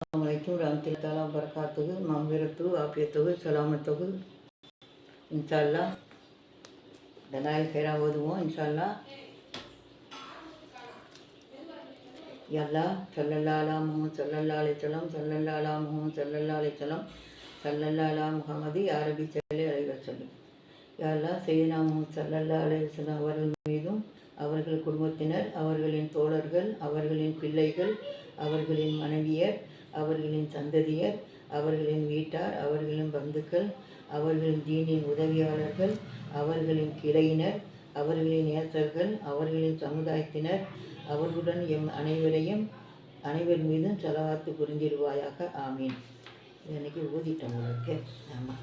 Assalamualaikum warahmatullahi பரக்காத்துக்கு மம்பிரத்து ஆப்பியத்துக்கு சலாமத்துக்கு. இன்ஷால்லா இந்த நாள் ஓதுவோம் இன்ஷால்லா. எல்லா சல்லல்லாலா முகமது சல்லல்லா அலிசலம் சல்லல்லாலா முகமது சல்லல்லா அலிசலம் சல்லல்லாலா முகமது அரபி சல்லி சொல்லும் யாழ்லா செய்தினா முகமது சல்லல்லா அலைவசல்லம் அவர்கள் மீதும் அவர்கள் குடும்பத்தினர் அவர்களின் தோழர்கள் அவர்களின் பிள்ளைகள் அவர்களின் மனைவியர் அவர்களின் சந்ததியர் அவர்களின் வீட்டார் அவர்களின் பந்துக்கள் அவர்களின் தீனின் உதவியாளர்கள் அவர்களின் கிளையினர் அவர்களின் நேசர்கள் அவர்களின் சமுதாயத்தினர் அவர்களுடன் எம் அனைவரையும் அனைவர் மீதும் செலவாத்து புரிஞ்சிடுவாயாக ஆமீன். இன்னைக்கு ஊதிட்டோம் உங்களுக்கு ஆமாம்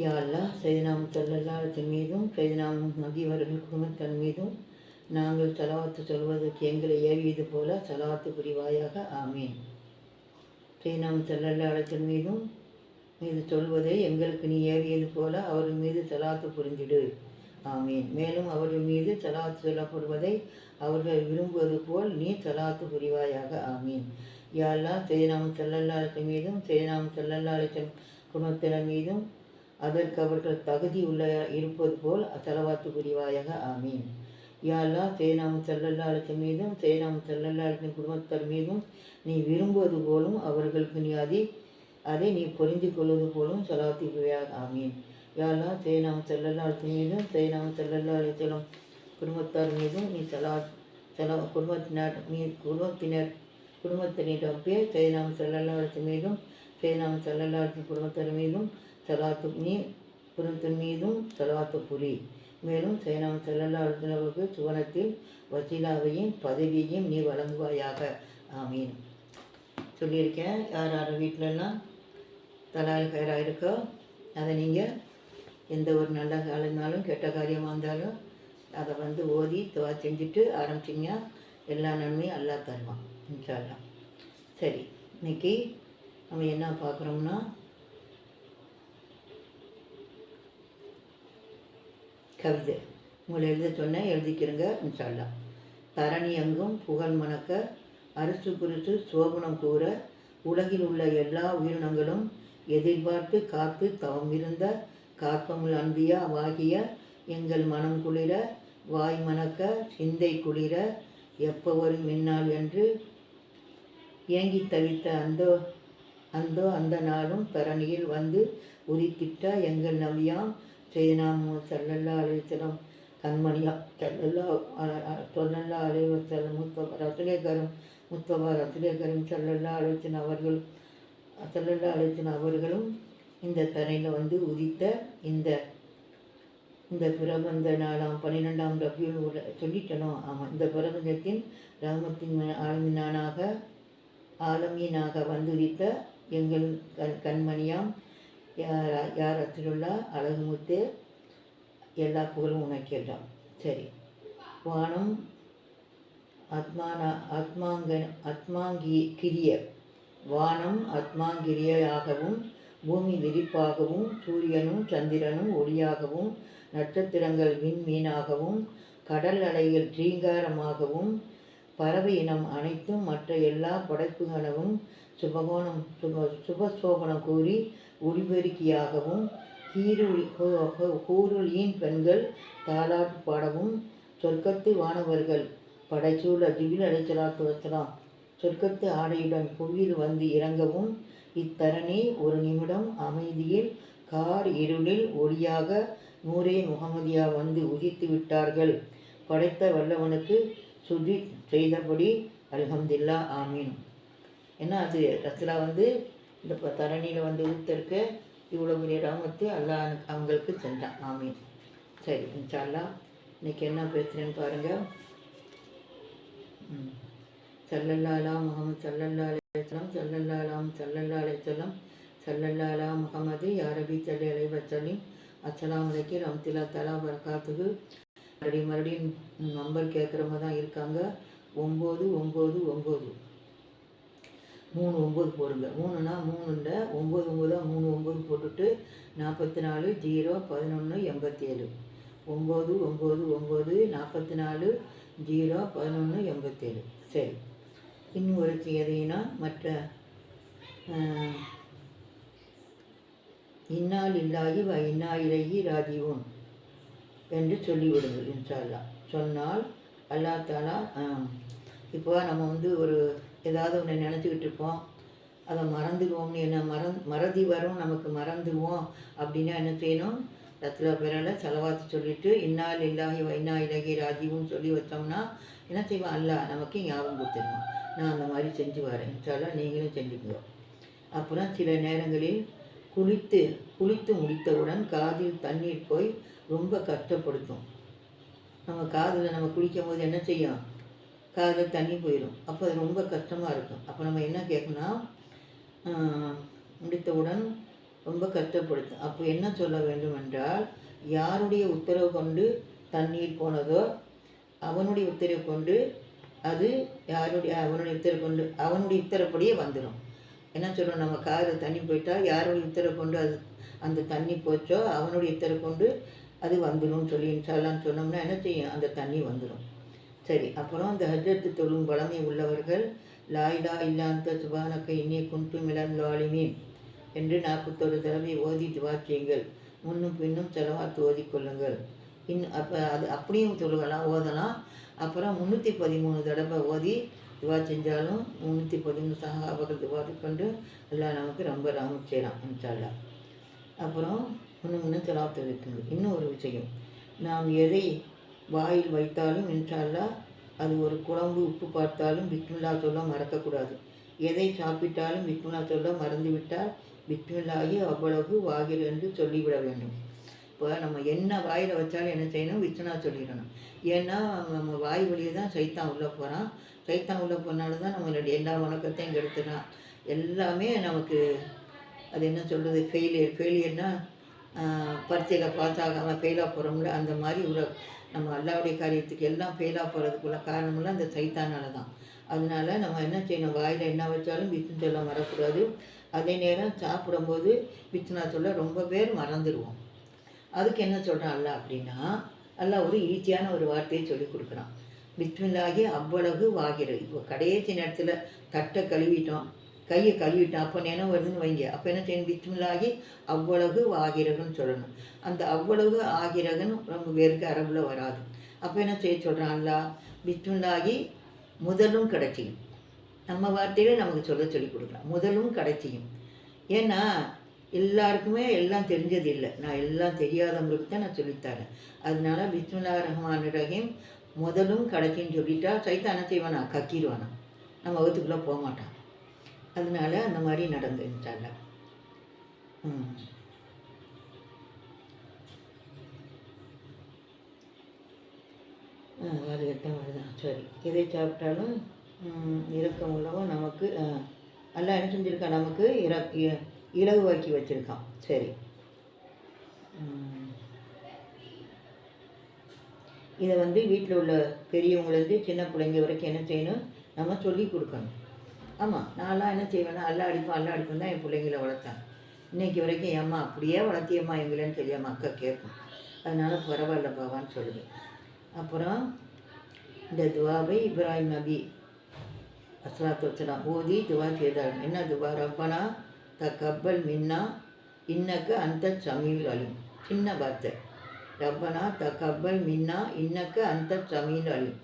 யா அல்லாஹ் செய்தினாம் மீதும் சைதனாம் நபி அவர்கள் குடும்பத்தின் மீதும் நாங்கள் தலாவத்து சொல்வதற்கு எங்களை ஏவியது போல தலாவத்து புரிவாயாக. ஆமீன். சைதனாம் செல்லல்லாத்தின் மீதும் மீது சொல்வதை எங்களுக்கு நீ ஏவியது போல அவர்கள் மீது தலாத்து புரிஞ்சிடு ஆமீன். மேலும் அவர்கள் மீது தலாத்து சொல்லப்படுவதை அவர்கள் விரும்புவது போல் நீ தலாத்து புரிவாயாக. ஆமீன். யாரெல்லாம் சைதனாம் செல்லல்லாத்தின் மீதும் சைதனாம் செல்லல்லாத்தின் குடும்பத்தினர் மீதும் அதற்கு அவர்கள் தகுதி உள்ள இருப்பது போல் செலவாத்து புரிவாயாக ஆமீன். யாழ்லா சேனாம் செல்லல்லாளத்தின் மீதும் சேனாம் செல்லல்லாளத்தின் குடும்பத்தார் மீதும் நீ விரும்புவது போலும் அவர்களுக்கு நீ அதை அதை நீ புரிந்து கொள்வது போலும் செலவாத்தி புரிவாயாக ஆமீன். யாழ்லா சேனாம் செல்லல்லாளத்தின் மீதும் சேனாம் செல்லல்லாளத்திலும் குடும்பத்தார் மீதும் நீ செலா செல குடும்பத்தினர் மீ குடும்பத்தினர் குடும்பத்தினரிடம் பேர் சேனாம் செல்லல்லாளத்தின் மீதும் சேனாம் செல்லல்லாளத்தின் குடும்பத்தார் மீதும் செலாத்து நீ புறத்தின் மீதும் செலவாத்து புரி மேலும் சேனாம் செல்லல்லாவுக்கு சுவனத்தில் வசீலாவையும் பதவியையும் நீ வழங்குவாயாக. ஆமீன். சொல்லியிருக்கேன். யார் யார் வீட்டிலலாம் தலால் கயிறாக இருக்கோ அதை நீங்கள் எந்த ஒரு நல்ல காலம்னாலும் இருந்தாலும் கெட்ட காரியமாக இருந்தாலும் அதை வந்து ஓதி துவா செஞ்சுட்டு ஆரம்பிச்சிங்க எல்லா நன்மையும் அல்லா தருவான் இன்ஷால்லாம் சரி இன்னைக்கு நம்ம என்ன பார்க்குறோம்னா கவிதை. உங்களை எழுத சொன்னேன் எழுதிக்கிறங்க இன்ஷால்லா. தரணி எங்கும் புகழ் மணக்க அரசு குறித்து சோபனம் கூற உலகில் உள்ள எல்லா உயிரினங்களும் எதிர்பார்த்து காத்து தவம் இருந்த காக்கமுல் அன்பியா வாகிய எங்கள் மனம் குளிர வாய் மணக்க சிந்தை குளிர எப்போ வரும் மின்னால் என்று ஏங்கி தவித்த அந்தோ அந்தோ அந்த நாளும் தரணியில் வந்து உரித்திட்ட எங்கள் நவியாம் செய்தினாமோ சல்லல்லா அலைவசலம் கண்மணியா சல்லல்லா சொல்லல்லா அலைவத்தலம் முத்தபா ரசுலேகரம் முத்தபா ரசுலேகரம் சல்லல்லா அலைவசன் அவர்கள் சல்லல்லா அலைவசன் அவர்களும் இந்த தரையில் வந்து உதித்த இந்த இந்த பிரபந்த நாளாம் பன்னிரெண்டாம் ரபியுல் உள்ள சொல்லிட்டனோ? ஆமாம் இந்த பிரபந்தத்தின் ராமத்தின் ஆளுமினானாக ஆலமீனாக வந்துரித்த எங்கள் கண் கண்மணியாம் யார் யார் அத்திலுள்ளா அழகு முத்து எல்லா புகழும் உனக்கெல்லாம் சரி. வானம் ஆத்மானா ஆத்மாங்கன் ஆத்மாங்கி கிரிய வானம் ஆத்மாங்கிரியாகவும் பூமி விரிப்பாகவும் சூரியனும் சந்திரனும் ஒளியாகவும் நட்சத்திரங்கள் விண்மீனாகவும் கடல் அலைகள் ரீங்காரமாகவும் பறவை இனம் அனைத்தும் மற்ற எல்லா படைப்புகளும் சுபகோணம் சுப சுபசோபனம் கூறி ஒளிபெருக்கியாகவும் கீருளி கூருளியின் பெண்கள் தாளாட்டு பாடவும் சொர்க்கத்து வானவர்கள் படைச்சூழ் அஜிபில் அலைச்சலாத்து வச்சலாம் சொர்க்கத்து ஆடையுடன் புவியில் வந்து இறங்கவும் இத்தரணி ஒரு நிமிடம் அமைதியில் கார் இருளில் ஒளியாக நூரே முகமதியா வந்து உதித்து விட்டார்கள். படைத்த வல்லவனுக்கு சுஜி செய்தபடி அல்ஹம்தில்லா ஆமீன். ஏன்னா அது? ரத்லா வந்து இந்த தரணியில் வந்து ஊத்தருக்கு இவ்வளோ பெரிய ராமத்து அல்லா அவங்களுக்கு சென்றான் ஆமீன். சரி இன்ஷால்லா இன்னைக்கு என்ன பேசுகிறேன்னு பாருங்கள் சல்லல்லாலா முகமது சல்லல்லா அலையம் சல்லல்லாலாம் சல்லல்லா அலைச்சலம் சல்லல்லாலா முகமது யாரபி சல்லி அலை வச்சலிம் அஸ்லாம் வலைக்கு ரம்திலா தலா வரகாத்துக்கு மறுபடியும் மறுபடியும் நம்பர் கேட்குறவங்க தான் இருக்காங்க. ஒம்பது ஒம்பது ஒம்பது. மூணு ஒம்பது போடுங்க. மூணுனா மூணுண்ட ஒம்பது ஒம்பதாக மூணு ஒம்பது போட்டுட்டு நாற்பத்தி நாலு ஜீரோ பதினொன்று எண்பத்தி ஏழு ஒம்பது ஒம்பது ஒம்பது நாற்பத்தி நாலு ஜீரோ பதினொன்று எண்பத்தேழு சரி. இன்னும் ஒரு எதையினா மற்ற இன்னால் இல்லாகி வ இன்னா இலகி ராஜீவன் என்று சொல்லிவிடுங்கள் இன்ஷால்லா சொன்னால் அல்லா தாலா இப்போ நம்ம வந்து ஒரு ஏதாவது ஒன்று நினச்சிக்கிட்டு இருப்போம். அதை மறந்துடுவோம்னு என்ன மறந் மறதி வரும் நமக்கு மறந்துடுவோம். அப்படின்னா என்ன செய்யணும்? ரத்துல பிறல செலவாத்து சொல்லிட்டு இன்னால் இல்லாகி வைனா இலகி ராஜீவ்னு சொல்லி வச்சோம்னா என்ன செய்வான் அல்லாஹ் நமக்கு ஞாபகம் கொடுத்துருவான். நான் அந்த மாதிரி செஞ்சு வரேன். இன்ஷால்லா நீங்களும் செஞ்சுக்கோ அப்புறம் சில நேரங்களில் குளித்து குளித்து முடித்தவுடன் காதில் தண்ணீர் போய் ரொம்ப கஷ்டப்படுத்தும். நம்ம காதில் நம்ம குளிக்கும் போது என்ன செய்யும்? காதில் தண்ணி போயிடும். அப்போ அது ரொம்ப கஷ்டமாக இருக்கும். அப்போ நம்ம என்ன கேட்கணும்னா முடித்தவுடன் ரொம்ப கஷ்டப்படுத்தும். அப்போ என்ன சொல்ல வேண்டும் என்றால் யாருடைய உத்தரவு கொண்டு தண்ணீர் போனதோ அவனுடைய உத்தரவு கொண்டு அது யாருடைய அவனுடைய உத்தரவு கொண்டு அவனுடைய உத்தரப்படியே வந்துடும். என்ன சொல்கிறோம் நம்ம காதில் தண்ணி போயிட்டால் யாருடைய உத்தரவு கொண்டு அது அந்த தண்ணி போச்சோ அவனுடைய உத்தரவு கொண்டு அது வந்துடும் சொல்லி இன்ஷால்லான்னு சொன்னோம்னா என்ன செய்யும்? அந்த தண்ணி வந்துடும். சரி அப்புறம் அந்த ஹஜ்ரத்து தொழும் பழமை உள்ளவர்கள் லாயிலா இல்லாந்த சுபானக்க இன்னே குண்டு மிளன் லாலிமீன் என்று நாற்பத்தொரு தடவை ஓதி துவா செய்யுங்கள். முன்னும் பின்னும் செலவாத்து ஓதிக்கொள்ளுங்கள் இன் அப்போ அது அப்படியும் தொழுகலாம் ஓதலாம். அப்புறம் முந்நூற்றி பதிமூணு தடவை ஓதி துவா செஞ்சாலும் முந்நூற்றி பதிமூணு சகாபர்கள் துவா கொண்டு எல்லாம் நமக்கு ரொம்ப ராமம் செய்யலாம் இன்ஷால்லா அப்புறம் இன்னும் முன்னும் செலவாத்து வைக்கணும் இன்னும் ஒரு விஷயம் நாம் எதை வாயில் வைத்தாலும் இன்ஷால்லா அது ஒரு குழம்பு உப்பு பார்த்தாலும் பிஸ்மில்லா சொல்ல மறக்கக்கூடாது. எதை சாப்பிட்டாலும் பிஸ்மில்லா சொல்ல மறந்துவிட்டால் பிஸ்மில்லாகி அவ்வளவு வாகில் என்று சொல்லிவிட வேண்டும். இப்போ நம்ம என்ன வாயில் வச்சாலும் என்ன செய்யணும்? விஷ்ணா சொல்லிடணும். ஏன்னா நம்ம வாய் வழியை தான் சைத்தான் உள்ளே போகிறான் சைத்தான் உள்ளே போனாலும் தான் நம்மளுடைய எல்லா வணக்கத்தையும் கெடுத்துறான். எல்லாமே நமக்கு அது என்ன சொல்கிறது ஃபெயிலியர் ஃபெயிலியர்னால் பரீட்சையில் பாஸ் ஆகாமல் ஃபெயிலாக போகிறோம்ல அந்த மாதிரி உள்ள நம்ம அல்லாவுடைய காரியத்துக்கு எல்லாம் ஃபெயிலாக போகிறதுக்குள்ள காரணமெல்லாம் அந்த சைத்தானால தான் அதனால நம்ம என்ன செய்யணும்? வாயில் என்ன வச்சாலும் விஷ்ணு சொல்ல மறக்கூடாது அதே நேரம் சாப்பிடும்போது விஷ்ணுனா சொல்ல ரொம்ப பேர் மறந்துடுவோம் அதுக்கு என்ன சொல்கிறான் அல்ல அப்படின்னா அல்லாஹ் ஒரு ஈஸியான ஒரு வார்த்தையை சொல்லி கொடுக்குறான். விஷ்ணுலாகி அவ்வளவு வாகிறது இப்போ கடைசி நேரத்தில் தட்டை கழுவிட்டோம். கையை கழுவிட்டேன் அப்போ நினைவு வருதுன்னு வைங்க. அப்போ என்ன செய்யணும்? பிஸ்மில்லாகி அவ்வளவு ஆகிரகன்னு சொல்லணும். அந்த அவ்வளவு ஆகிரகன் ரொம்ப பேருக்கு அரபில் வராது. அப்போ என்ன செய்ய சொல்கிறான் அல்லாஹ்? முதலும் கிடைச்சியும் நம்ம வார்த்தையில நமக்கு சொல்ல சொல்லி கொடுக்கலாம் முதலும் கிடைச்சியும் ஏன்னா எல்லாருக்குமே எல்லாம் தெரிஞ்சது இல்லை. நான் எல்லாம் தெரியாதவங்களுக்கு தான் நான் சொல்லித்தரேன் அதனால பிஸ்மில்லா ரஹ்மான் ரஹீம் முதலும் கிடைச்சின்னு சொல்லிட்டா சைத்தான செய்வானா? கக்கிடுவானா. நம்ம வகுத்துக்குள்ளே போக மாட்டான். அதனால அந்த மாதிரி நடந்துட்டாங்க. ம். வருதான் சரி. எதை சாப்பிட்டாலும் இறக்கம் இரக்கம் உள்ளவன் நமக்கு நல்லா என்ன செஞ்சுருக்கான்? நமக்கு இர இ- இலகுவாக்கி வச்சுருக்கான். சரி. இதை வந்து வீட்டில் உள்ள பெரியவங்கலேருந்து சின்ன பிள்ளைங்க வரைக்கும் என்ன செய்யணும்? நம்ம சொல்லி கொடுக்கணும். ஆமாம் நான்லாம் என்ன செய்வேன்னா அல்ல அடிப்பேன் அல்ல அடிப்பேன் தான் என் பிள்ளைங்கள வளர்த்தேன். இன்னைக்கு வரைக்கும் ஏம்மா அப்படியே வளர்த்தியம்மா எங்களேன்னு தெரியாமல் அக்கா கேட்கும். அதனால் பரவாயில்ல பாவான்னு சொல்லுது அப்புறம் இந்த துவாவை இப்ராஹிம் நபி அஸ்லாத்து வசலாம் ஓதி துவா செய்தார். என்ன துவா? ரப்பனா த கப்பல் மின்னா இன்னக்கு அந்த சமீல் அழும் சின்ன வார்த்தை. ரப்பனா த கப்பல் மின்னா இன்னக்கு அந்த சமீல் அழும்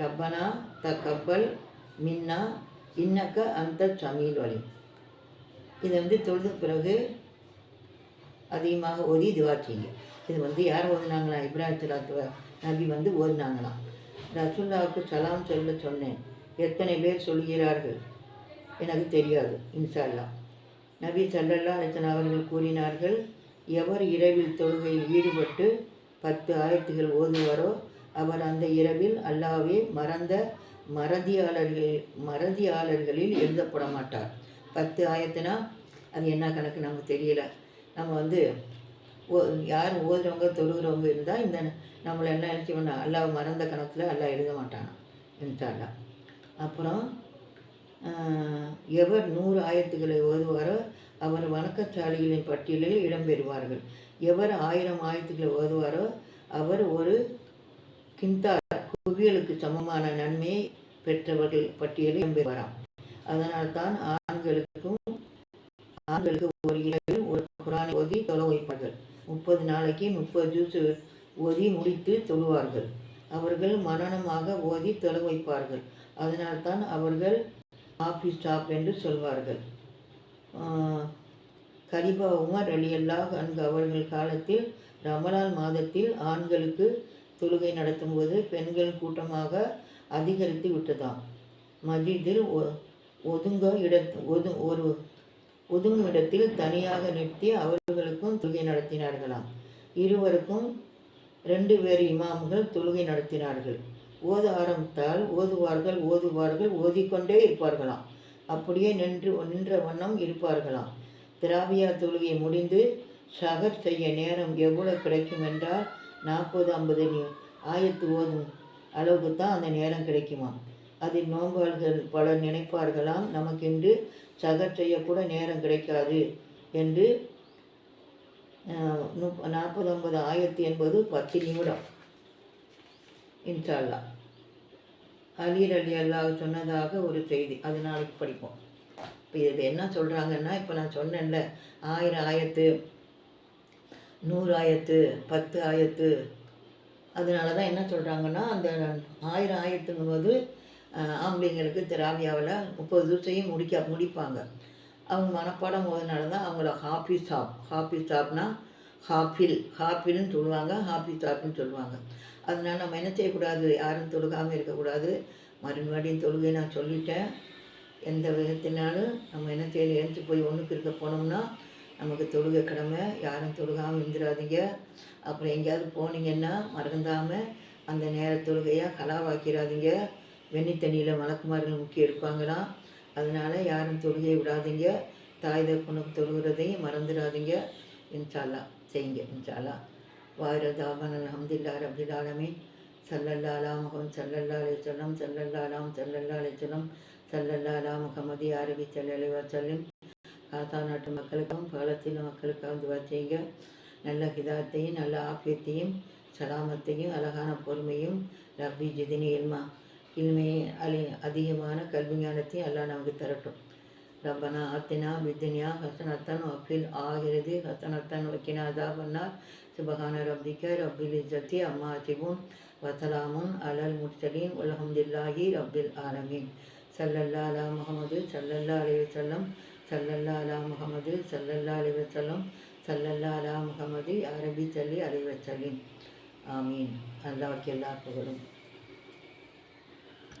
ரப்பனா த கப்பல் மின்னா இன்னக்க அந்த சமீல் வழி. இதை வந்து தொழுத பிறகு அதிகமாக ஓதி துவா செய்யுங்க. இது வந்து யார் ஓதுனாங்களா? இப்ராஹிம் சலாத்து நபி வந்து ஓதுனாங்களாம். ரசுல்லாவுக்கு சலாம் சொல்ல சொன்னேன். எத்தனை பேர் சொல்கிறார்கள் எனக்கு தெரியாது இன்ஷா அல்லாஹ் நபி சல்லல்லா அலிசன் அவர்கள் கூறினார்கள் எவர் இரவில் தொழுகையில் ஈடுபட்டு பத்து ஆயத்துகள் ஓதுவாரோ அவர் அந்த இரவில் அல்லாவே மறந்த மறதியாளர்கள் மறதியாளர்களில் எழுதப்பட மாட்டார் பத்து ஆயத்துனா அது என்ன கணக்கு நமக்கு தெரியல. நம்ம வந்து ஓ யார் ஓதுறவங்க தொழுகிறவங்க இருந்தால் இந்த நம்மளை என்ன நினச்சிக்கணும் அல்லாஹ் மறந்த கணக்கில் எல்லாம் எழுத மாட்டானா இன்ஷா அப்புறம் எவர் நூறு ஆயத்துக்களை ஓதுவாரோ அவர் வணக்கச்சாலிகளின் பட்டியலில் இடம்பெறுவார்கள் எவர் ஆயிரம் ஆயத்துக்களை ஓதுவாரோ அவர் ஒரு கிந்தார் குவியலுக்கு சமமான நன்மையை பெற்றவர்கள் பட்டியலில் இடம்பெறலாம் அதனால் தான் ஆண்களுக்கும் ஆண்களுக்கு ஒரு இரவில் ஒரு குரானை ஓதி தொலை வைப்பார்கள். முப்பது நாளைக்கு முப்பது ஜூஸ் ஓதி முடித்து தொழுவார்கள். அவர்கள் மரணமாக ஓதி தொலை வைப்பார்கள். அதனால் தான் அவர்கள் ஆஃபீஸ் ஸ்டாப் என்று சொல்வார்கள். கரிபா உமர் அலி அல்லாஹ் அங்கு அவர்கள் காலத்தில் ரமலான் மாதத்தில் ஆண்களுக்கு தொழுகை நடத்தும்போது பெண்கள் கூட்டமாக அதிகரித்து விட்டதாம். மஜிதில் ஒதுங்க இட ஒது ஒரு ஒதுங்கும் இடத்தில் தனியாக நிறுத்தி அவர்களுக்கும் தொழுகை நடத்தினார்களாம். இருவருக்கும் ரெண்டு பேர் இமாம்கள் தொழுகை நடத்தினார்கள். ஓத ஆரம்பித்தால் ஓதுவார்கள் ஓதுவார்கள் ஓதிக்கொண்டே இருப்பார்களாம். அப்படியே நின்று நின்ற வண்ணம் இருப்பார்களாம். திராவியா தொழுகை முடிந்து ஷகர் செய்ய நேரம் எவ்வளவு கிடைக்கும் என்றால் நாற்பது ஐம்பது ஆயத்து ஓதும் அளவுக்கு தான் அந்த நேரம் கிடைக்குமா? அதில் நோம்பாள்கள் பலர் நினைப்பார்களாம். நமக்கென்று சகர் செய்யக்கூட நேரம் கிடைக்காது என்று முப் நாற்பது ஆயிரத்தி என்பது பத்து நிமிடம். இன்ஷால்லா அலீர் அலி அல்லாஹ் சொன்னதாக ஒரு செய்தி. அது நாளைக்கு படிப்போம். இப்போ இது என்ன சொல்கிறாங்கன்னா இப்போ நான் சொன்னேன்ல ஆயிரம் ஆயத்து நூறு ஆயத்து பத்து ஆயத்து அதனால தான் என்ன சொல்கிறாங்கன்னா அந்த ஆயிரம் ஆயிரத்துங்கும்போது ஆம்பளைங்களுக்கு திராவியாவில் முப்பது திவசையும் முடிக்க முடிப்பாங்க. அவங்க மனப்பாடம் போதனால தான் அவங்கள ஹாப்பி ஸ்டாப் ஹாப்பி ஸ்டாப்னா ஹாப்பில் ஹாப்பில்னு சொல்லுவாங்க ஹாப்பி ஸ்டாப்னு சொல்லுவாங்க. அதனால நம்ம என்ன செய்யக்கூடாது? யாரும் தொழுகாமல் இருக்கக்கூடாது. மறுபடியும் தொழுகை நான் சொல்லிட்டேன். எந்த விதத்தினாலும் நம்ம என்ன செய்யணும்? எழுந்து போய் ஒன்றுக்கு இருக்க போனோம்னா நமக்கு தொழுக கடமை யாரும் தொழுகாமல் இருந்துடாதீங்க அப்புறம் எங்கேயாவது போனீங்கன்னா மறந்தாமல் அந்த நேர தொழுகையாக கலாவாக்கிறாதீங்க வெண்ணி தண்ணியில் மலக்குமார்கள் முக்கியம் எடுப்பாங்களாம் அதனால் யாரும் தொழுகையை விடாதீங்க. தாய் தப்புனுக்கு தொழுகிறதையும் மறந்துடாதீங்க இன்ஷால்லா செய்யுங்க இன்ஷால்லா வாயிரதாபன் அஹமதுல்லா ரபில் ஆலமீன். சல்லல்லா முகம் சல்லல்லா அலை சொல்லம் சல்லல்லா அலாம் சல்லல்லா சொல்லம் சல்லல்லா அலா முகமதி அரபி சல்லி வசல்லம் காத்தா நாட்டு மக்களுக்கும் பாலத்தீன மக்களுக்காக துவா செய்யுங்க நல்ல ஹிதாத்தையும் நல்ல ஆப்பியத்தையும் சலாமத்தையும் அழகான பொறுமையும் ரப்பி ஜிதினி இல்மா இனிமே அலி அதிகமான கல்வி ஞானத்தையும் எல்லாம் நமக்கு தரட்டும். ரப்பனா அத்தினா வித்னியா ஹசனத்தன் அஃபில் ஆகிறது ஹசனத்தன் வக்கினா அதாபன்னார். சுபகான ரப்பிக்க ரப்பில் இஜத்தி அம்மா சிபுன் வசலாமுன் அலல் முர்சலீன் உலகம்தில்லாஹி ரப்பில் ஆலமீன். சல்லல்லா அலா முகமது சல்லல்லா அலி வல்லம் சல்லல்லா அலா முகமது சல்லல்லா அலி சல்லல்லா அலா முகமது அரபி சல்லி அலி ஆமீன். அல்லாவுக்கு எல்லா புகழும்.